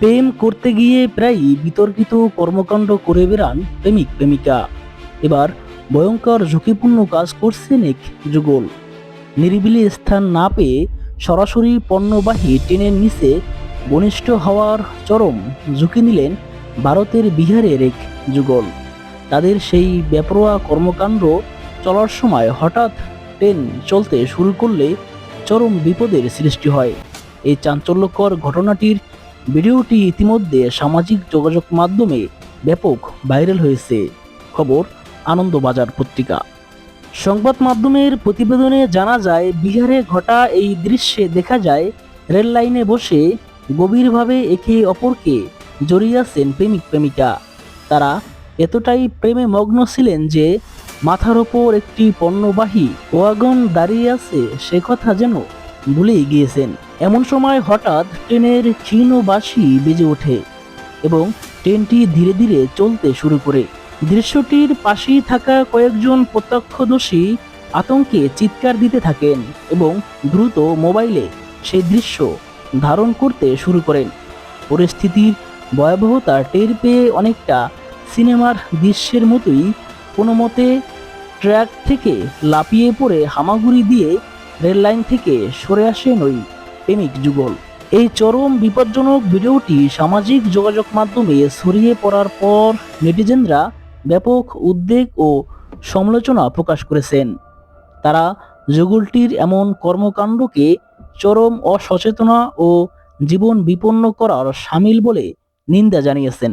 প্রেম করতে গিয়ে প্রায়ই বিতর্কিত কর্মকাণ্ড করে বেড়ান প্রেমিক, প্রেমিকা। এবার ভয়ঙ্কর ঝুঁকিপূর্ণ কাজ করছেন এক যুগল। নিরিবিলি স্থান না পেয়ে সরাসরি পণ্যবাহী ট্রেনের নিচে ঘনিষ্ঠ হওয়ার চরম ঝুঁকি নিলেন ভারতের বিহারের এক যুগল। তাদের সেই বেপরোয়া কর্মকাণ্ড চলার সময় হঠাৎ ট্রেন চলতে শুরু করলে চরম বিপদের সৃষ্টি হয়। এই চাঞ্চল্যকর ঘটনাটির ভিডিওটি ইতিমধ্যে সামাজিক যোগাযোগ মাধ্যমে ব্যাপক ভাইরাল হয়েছে। খবর, আনন্দবাজার পত্রিকা। সংবাদ মাধ্যমের প্রতিবেদনে জানা যায়, বিহারে ঘটা এই দৃশ্যে দেখা যায়, রেল লাইনে বসে গভীরভাবে একে অপরকে জড়িয়ে আছেন প্রেমিক প্রেমিকা। তারা এতটাই প্রেমে মগ্ন ছিলেন যে মাথার ওপর একটি পণ্যবাহী ওয়াগন দাঁড়িয়ে আছে, সে কথা যেন ভুলেই গিয়েছেন। এমন সময় হঠাৎ ট্রেনের ক্ষীণ বাসি বেজে ওঠে এবং ট্রেনটি ধীরে ধীরে চলতে শুরু করে। দৃশ্যটির পাশেই থাকা কয়েকজন প্রত্যক্ষদর্শী আতঙ্কে চিৎকার দিতে থাকেন এবং দ্রুত মোবাইলে সেই দৃশ্য ধারণ করতে শুরু করেন। পরিস্থিতির ভয়াবহতা টের পেয়ে অনেকটা সিনেমার দৃশ্যের মতোই কোনো মতে ট্র্যাক থেকে লাপিয়ে পড়ে হামাগুড়ি দিয়ে রেললাইন থেকে সরে আসেন ওই প্রেমিক যুগল। এই চরম বিপজ্জনক ভিডিওটি সামাজিক যোগাযোগ মাধ্যমে ছড়িয়ে পড়ার পর নেটিজেনরা ব্যাপক উদ্বেগ ও সমালোচনা প্রকাশ করেছেন। তারা যুগলটির এমন কর্মকাণ্ডকে চরম অসচেতনা ও জীবন বিপন্ন করার সামিল বলে নিন্দা জানিয়েছেন।